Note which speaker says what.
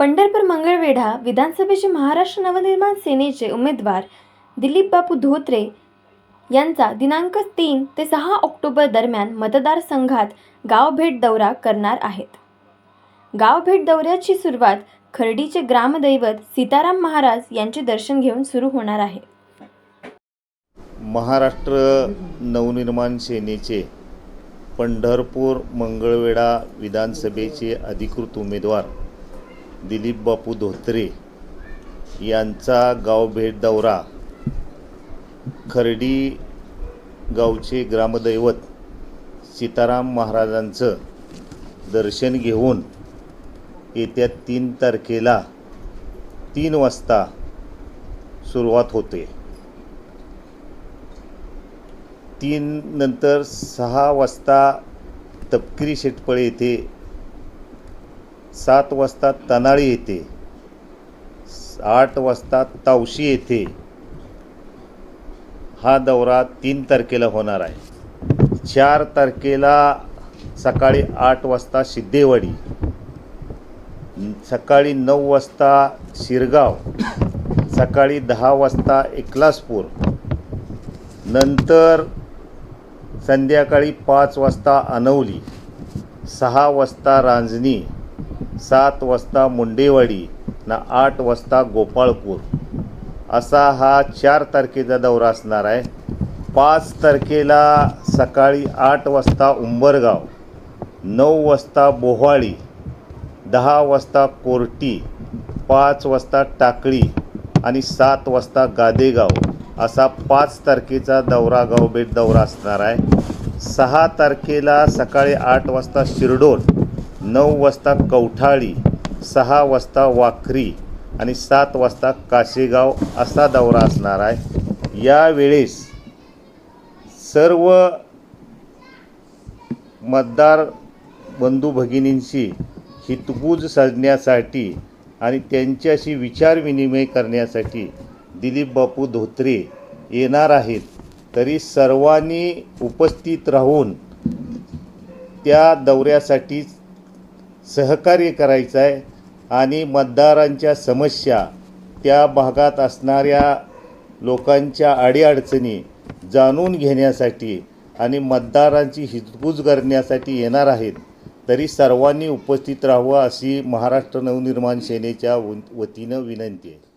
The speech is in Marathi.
Speaker 1: पंढरपूर मंगळवेढा विधानसभेचे महाराष्ट्र नवनिर्माण सेनेचे उमेदवार दिलीप बापू धोत्रे यांचा दिनांक तीन ते सहा ऑक्टोबर दरम्यान मतदारसंघात गावभेट दौरा करणार आहेत. गावभेट दौऱ्याची सुरुवात खर्डीचे ग्रामदैवत सीताराम महाराज यांचे दर्शन घेऊन सुरू होणार आहे.
Speaker 2: महाराष्ट्र नवनिर्माण सेनेचे पंढरपूर मंगळवेढा विधानसभेचे अधिकृत उमेदवार दिलीप बापू धोत्रे यांचा गावभेट दौरा. खर्डी गावचे ग्रामदैवत सीताराम महाराजांचं दर्शन घेऊन येत्या तीन तारखेला तीन वाजता सुरुवात होते. तीन नंतर सहा वाजता तपकिरी शेटपळे येथे सात वाजता तनाळी येते. आठ वाजता तावशी येथे हा दौरा तीन तारखेला होणार आहे. चार तारखेला सकाळी आठ वाजता सिद्धेवाडी सकाळी नऊ वाजता शिरगाव सकाळी दहा वाजता एकलासपूर नंतर संध्याकाळी पाच वाजता अनवली सहा वाजता रांजणी सात वाजता मुंडेवाडी ना आठ वाजता गोपाळपूर. असा हा चार तारखेचा दौरा असणार आहे. पाच तारखेला सकाळी आठ वाजता उंबरगाव नऊ वाजता बोहाळी दहा वाजता कोर्टी पाच वाजता टाकळी आणि सात वाजता गादेगाव असा पाच तारखेचा दौरा गावभेट दौरा असणार आहे. सहा तारखेला सकाळी आठ वाजता शिरडोन नऊ वाजता कवठाळी सहा वाजता वाखरी आणि सात वाजता काशेगाव असा दौरा असणार आहे. यावेळेस सर्व मतदार बंधू भगिनींशी हितगुज साधण्यासाठी आणि त्यांच्याशी विचारविनिमय करण्यासाठी दिलीप बापू धोत्रे येणार आहेत. तरी सर्वांनी उपस्थित राहून त्या दौऱ्यासाठी सहकार्य करायचं आहे आणि मतदारांच्या समस्या त्या भागात असणाऱ्या लोकांच्या अडीअडचणी जाणून घेण्यासाठी आणि मतदारांची हितगुज करण्यासाठी येणार आहेत तरी सर्वांनी उपस्थित राहावं अशी महाराष्ट्र नवनिर्माण सेनेच्या व- वतीनं विनंती आहे.